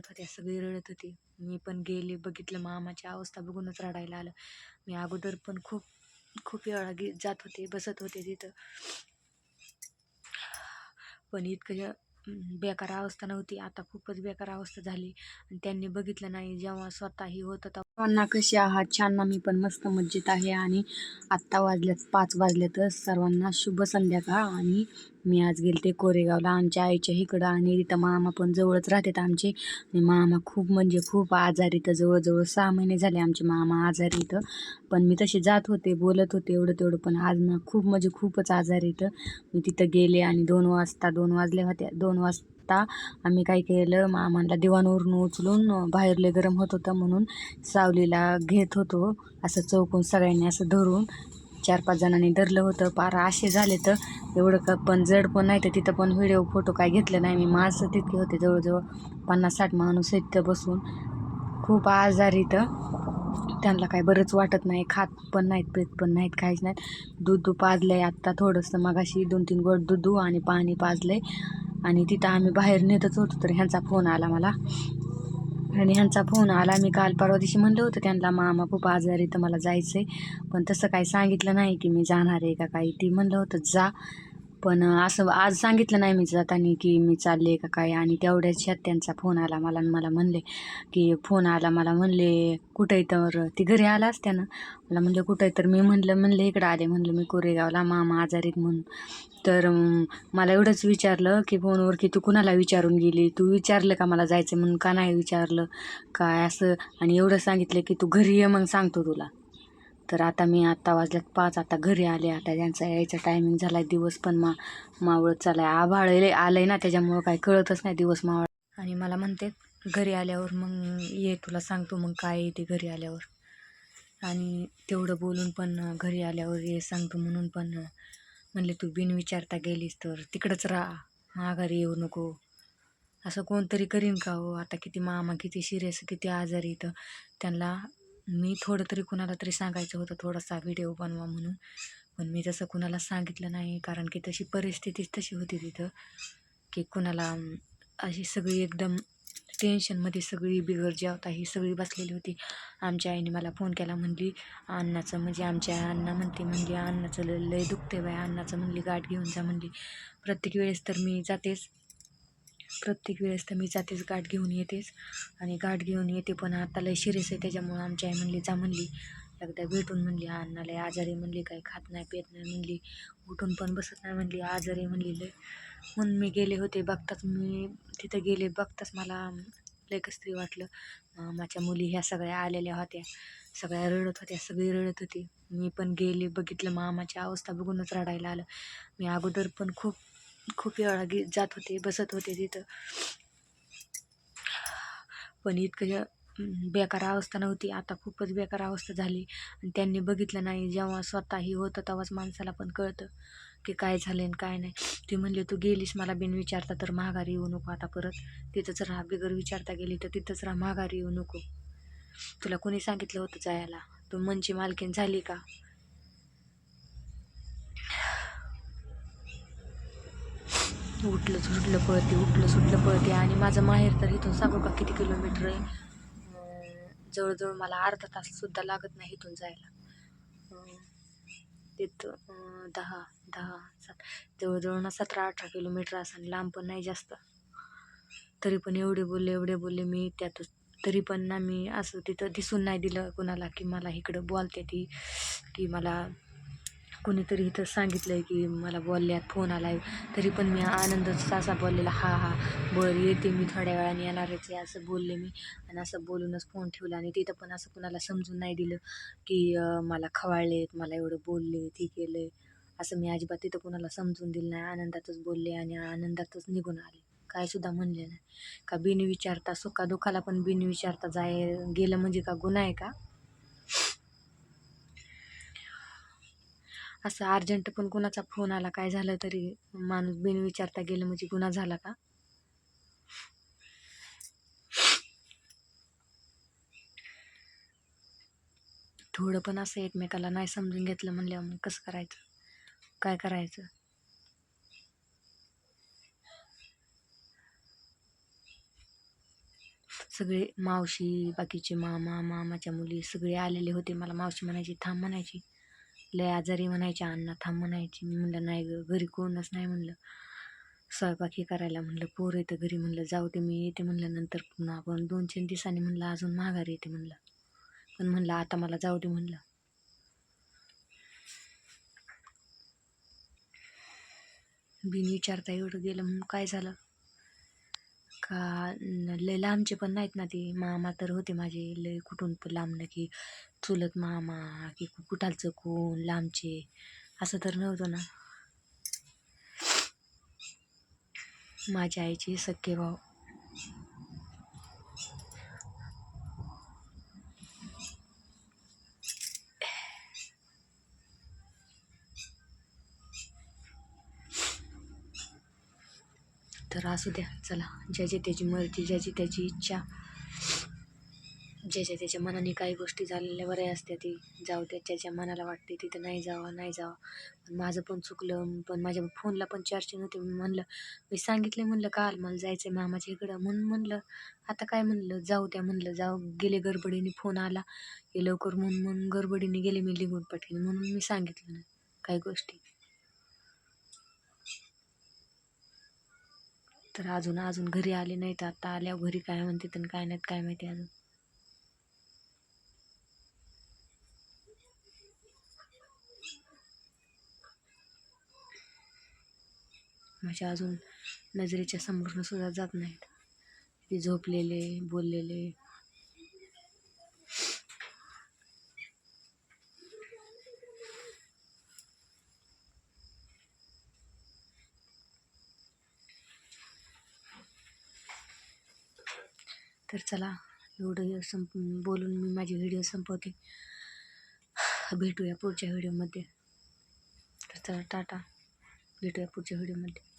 रडत होत्या सगळी रडत होती. मी पण गेले बघितलं मामाची अवस्था बघूनच रडायला आलं. मी अगोदर पण खूप खूप वेळा गे जात होते बसत होते तिथं. पण इतकं बेकार अवस्था नव्हती. आता खूपच बेकार अवस्था झाली. आणि त्यांनी बघितलं नाही जेव्हा स्वतःही होत होता सर्वांना कसे आहात? छान ना मी पण मस्त मज्जेत आहे आणि आत्ता वाजल्यात पाच वाजल्यातच सर्वांना शुभ संध्याकाळ आणि मी आज गेलते कोरेगावला. आमच्या आईच्या इकडं आणि तिथं मामा पण जवळच राहतात आमचे. आणि मामा खूप म्हणजे खूप आजारी तर जवळजवळ सहा महिने झाले आमचे मामा आजारी इथं पण मी तसे जात होते बोलत होते एवढं तेवढं. पण आज ना खूप म्हणजे खूपच आजारी इथं मी तिथं गेले आणि दोन वाजता दोन वाजल्या होत्या. दोन वाज वाजता आम्ही काय केलं मामाला दिवाणवरून उचलून बाहेरले बाहेर लय गरम होत होतं म्हणून सावलीला घेत होतो. असं चौकून सगळ्यांनी असं धरून चार पाच जणांनी धरलं होतं. पारा असे झाले तर एवढं का पण जड पण नाही तर तिथं पण व्हिडिओ फोटो काय घेतले नाही. मी माणसं तितके होते जवळजवळ पन्नास साठ माणूस आहेत तिथं बसून. खूप आजारी तर त्यांना काय बरंच वाटत नाही. खात पण नाहीत पीत पण नाहीत काहीच नाहीत. दूध पाजलं आहे आत्ता थोडंसं. मगाशी दोन तीन गोड दूध आणि पाणी पाजलं आहे आणि तिथं आम्ही बाहेर नेतच होतो तर ह्यांचा फोन आला मला. आणि ह्यांचा फोन आला. मी काल परवा दिवशी म्हणलं होतं त्यांना मामा खूप आजारी तर मला जायचं आहे पण तसं काही सांगितलं नाही की मी जाणार आहे का काही. ती म्हणलं होतं जा. पण असं आज सांगितलं नाही मी जाताना की मी चालले का काय आणि तेवढ्याच त्यांचा फोन आला मला आणि मला म्हणले की फोन आला. मला म्हणले कुठे तर? ती घरी आला असत्यानं मला म्हणलं कुठे तर? मी म्हणलं म्हणलं इकडं आले. म्हणलं मी कोरेगावला मामा आजारीत म्हणून. तर मला एवढंच विचारलं की फोनवर की तू कुणाला विचारून गेली? तू विचारलं का मला जायचं म्हणून का नाही विचारलं? काय असं? आणि एवढं सांगितलं की तू घरी ये मग सांगतो तुला. तर आता मी आत्ता वाजल्यात पाच आता घरी आले आता त्यांचा यायचा टायमिंग झाला दिवस पण मा मावळत चालाय आभाळ आलंय आहे ना त्याच्यामुळं काही कळतच नाही दिवस मावळ. आणि मला म्हणते घरी आल्यावर मग ये तुला सांगतो मग काय येते घरी आल्यावर. आणि तेवढं बोलून पण घरी आल्यावर ये सांगतो म्हणून पण म्हणले तू बिन विचारता गेलीस तर तिकडंच राहा माघारी येऊ नको. असं कोणतरी करीन का हो? आता किती मामा किती सिरियस किती आजारी तर त्यांना मी थोडं तरी कुणाला तरी सांगायचं होतं थोडासा व्हिडिओ बनवा म्हणून. पण मी तसं कुणाला सांगितलं नाही कारण की तशी परिस्थितीच तशी होती तिथं की कुणाला अशी सगळी एकदम टेन्शनमध्ये सगळी बिगर जेवता ही सगळी बसलेली होती. आमच्या आईने मला फोन केला म्हणली अन्नाचं म्हणजे आमच्या अण्णा म्हणते म्हणली अन्नाचं लय दुखते बाय अन्नाचं म्हणली गाठ घेऊन जा म्हणली. प्रत्येक वेळेस तर मी जातेच प्रत्येक वेळेस तर मी जातेच गाठ घेऊन येतेच. आणि गाठ घेऊन येते पण आता लय शिरेस आहे त्याच्यामुळं आमची आई म्हणली जा म्हणली. एकदा भेटून म्हणली अण्णा लय आजारी म्हणली काही खात नाही पेत नाही म्हणली. उठून पण बसत नाही म्हणली आजारी म्हणली लय. म्हणून मी गेले होते बघताच मी तिथं गेले बघताच मला लय कस्त्री वाटलं. मामाच्या मुली ह्या सगळ्या आलेल्या होत्या सगळ्या रडत होत्या सगळी रडत होती. मी पण गेले बघितलं मामाची अवस्था बघूनच रडायला आलं. मी अगोदर पण खूप खूप वेळा गे जात होते बसत होते तिथं. पण इतकं बेकार अवस्था नव्हती. आता खूपच बेकार अवस्था झाली. आणि त्यांनी बघितलं नाही जेव्हा स्वतःही होतं तेव्हाच माणसाला पण कळतं की काय झालं आणि काय नाही. ती म्हणले तू गेलीस मला बिन विचारता तर माघारी येऊ नको आता परत. तिथंच राहा बिगर विचारता गेली तर तिथंच राहा माघारी येऊ नको. तुला कोणी सांगितलं होतं जायला? तू मनची मालकीन झाली का? उठलं सुटलं पळते उठलं सुटलं पळते. आणि माझं माहेर तर इथून सांगू का किती किलोमीटर आहे? जवळजवळ मला अर्धा ताससुद्धा लागत नाही इथून जायला. तिथं दहा दहा सात जवळजवळ ना सतरा अठरा किलोमीटर असं लांब पण नाही जास्त. तरी पण एवढे बोलले एवढे बोलले मी त्यातच. तरी पण ना मी असं तिथं दिसून नाही दिलं कोणाला की मला इकडं बोलते ती की मला कोणीतरी इथं सांगितलं आहे की मला बोलल्यात फोन आला आहे तरी पण मी आनंदच असा बोललेला हा हा बरं येते मी थोड्या वेळाने येणारच आहे असं बोलले मी. आणि असं बोलूनच फोन ठेवला आणि तिथं पण असं कुणाला समजून नाही दिलं की मला मला खवाळलेत मला एवढं बोलले ते केलं असं मी अजिबात तिथं कुणाला समजून दिलं नाही. आनंदातच बोलले आणि आनंदातच निघून आले. काय सुद्धा म्हणले नाही. का बिन विचारता सुखा दुखाला पण बिन विचारता जाय गेलं म्हणजे का गुन्हा आहे का? असं अर्जंट पण कुणाचा फोन आला काय झालं तरी माणूस बिन विचारता गेलं म्हणजे गुन्हा झाला का? थोडं पण असं एकमेकाला नाही समजून घेतलं म्हणल्यावर मग कसं करायचं? काय करायचं? सगळे मावशी बाकीचे मामा मामाच्या मुली सगळे आलेले होते. मला मावशी म्हणायची थांब म्हणायची. लय आजारी म्हणायची अण्णा थांब म्हणायची. मी म्हणलं नाही ग घरी कोणच नाही म्हणलं. स्वयंपाकी करायला म्हणलं पोर येतं घरी म्हणलं जाऊ दे मी येते म्हणलं नंतर पुन्हा आपण दोन तीन दिवसांनी म्हणलं अजून माघारी येते म्हणलं. पण म्हणलं आता मला जाऊ दे म्हणलं. बिन विचारता एवढं गेलं म्हणून काय झालं? का लय लांबचे पण नाहीत ना ते. मामा तर होते माझे लय कुठून पण लांबलं की चुलत मामा की कु- कुठालचं कोण लांबचे. असं तर नव्हतं ना. माझ्या आईचे सख्खे भाऊ. तर असू द्या चला. ज्याची त्याची मर्जी ज्याची त्याची इच्छा ज्याच्या त्याच्या मनाने काही गोष्टी झालेल्या बऱ्या असत्या ती जाऊ द्या. ज्याच्या मनाला वाटते तिथं नाही जावं नाही जावं. पण माझं पण चुकलं पण माझ्या फोनला पण चार्जिंग होते मी म्हणलं मी सांगितले म्हणलं काल मला जायचं आहे मामाच्या इकडं. म्हणून म्हणलं आता काय म्हणलं? जाऊ द्या म्हणलं. जाऊ गेले गडबडीने फोन आला. हे लवकर म्हणून म्हणून गडबडीने गेले मी लिहून पटकन म्हणून मी सांगितलं नाही काही गोष्टी. तर अजून अजून घरी आले नाही तर आता आल्यावर घरी काय म्हणते तर काय नाहीत काय माहिती अजून. माझ्या अजून नजरेच्या समोरनं सुद्धा जात नाहीत. ते झोपलेले बोललेले. तर चला एवढं संप बोलून मी माझी व्हिडिओ संपवते. भेटूया पुढच्या व्हिडिओमध्ये. तर चला टाटा. भेटूया पुढच्या व्हिडिओमध्ये.